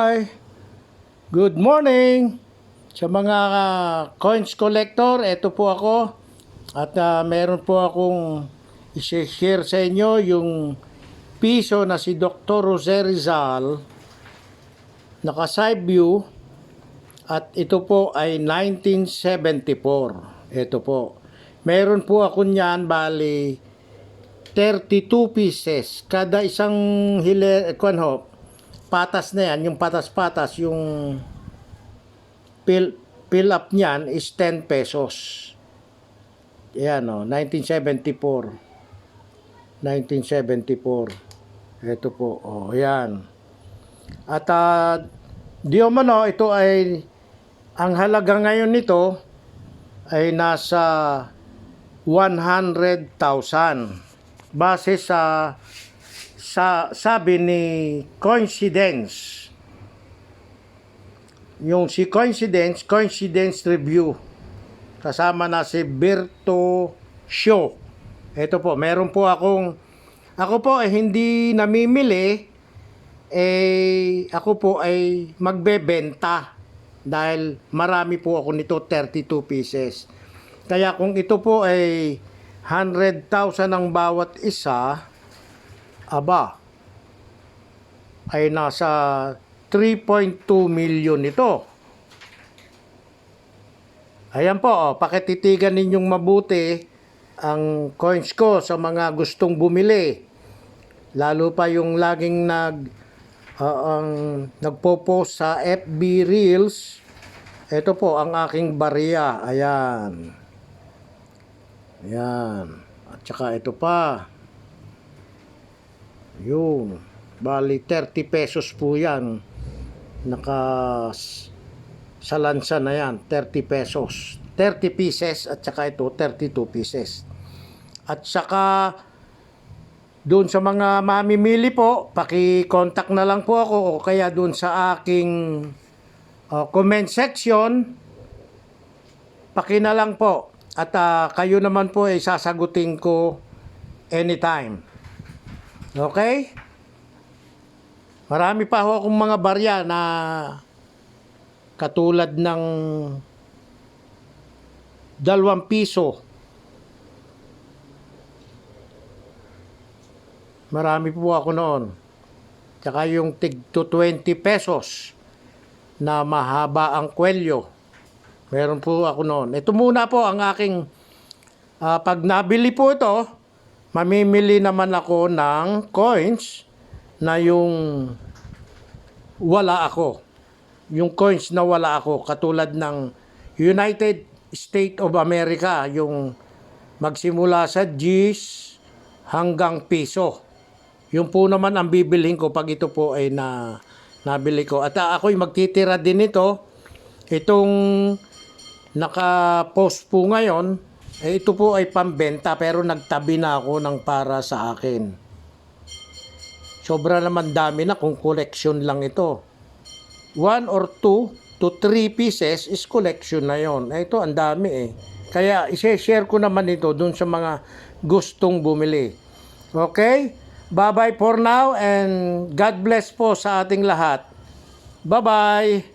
Hi! Good morning! Sa mga ah, coins collector, ito po ako. At ah, meron po akong i-share sa inyo yung piso na si Dr. Jose Rizal naka side view at ito po ay 1974. Ito po. Meron po ako niyan bali 32 pieces. Kada isang hile, kwan ho, patas na yan, yung patas-patas, yung fill, fill up niyan is 10 pesos. Yan o, 1974. 1974. Ito po, oh, yan. At uh, di umano, ito ay, ang halaga ngayon nito ay nasa 100,000. Base sa sa sabi ni Coincidence yung si Coincidence Coincidence Review kasama na si Berto Show ito po meron po akong ako po ay hindi namimili eh ako po ay magbebenta dahil marami po ako nito 32 pieces. Kaya kung ito po ay 100,000 ang bawat isa aba, ay nasa 3.2 million ito. Ayan po, oh, pakititigan ninyong mabuti ang coins ko sa mga gustong bumili. Lalo pa yung laging nag ah, ang nagpo-post sa FB Reels. Ito po ang aking barya. Ayan. Ayan. At saka ito pa. Yun. Bali, 30 pesos po yan. Naka sa lansa na yan, 30 pesos. 30 pieces at saka ito, 32 pieces. At saka doon sa mga mamimili po, paki-contact na lang po ako o kaya doon sa aking uh, comment section, paki na lang po. At uh, kayo naman po ay sasagutin ko anytime. Okay? Marami pa ho akong mga barya na katulad ng dalawang piso. Marami po ako noon. Tsaka yung tig to 20 pesos na mahaba ang kwelyo. Meron po ako noon. Ito muna po ang aking ah, pag nabili po ito, mamimili naman ako ng coins na yung wala ako. Yung coins na wala ako katulad ng United States of America, yung magsimula sa G's hanggang piso. Yung po naman ang bibilhin ko pag ito po ay na nabili ko. At uh, ako'y magtitira din ito. Itong naka-post po ngayon, eh, ito po ay pambenta pero nagtabi na ako ng para sa akin. Sobra naman dami na kung collection lang ito. One or two to three pieces is collection na yon. Eh, ito ang dami eh. Kaya isi-share ko naman ito dun sa mga gustong bumili. Okay? Bye-bye for now and God bless po sa ating lahat. Bye-bye!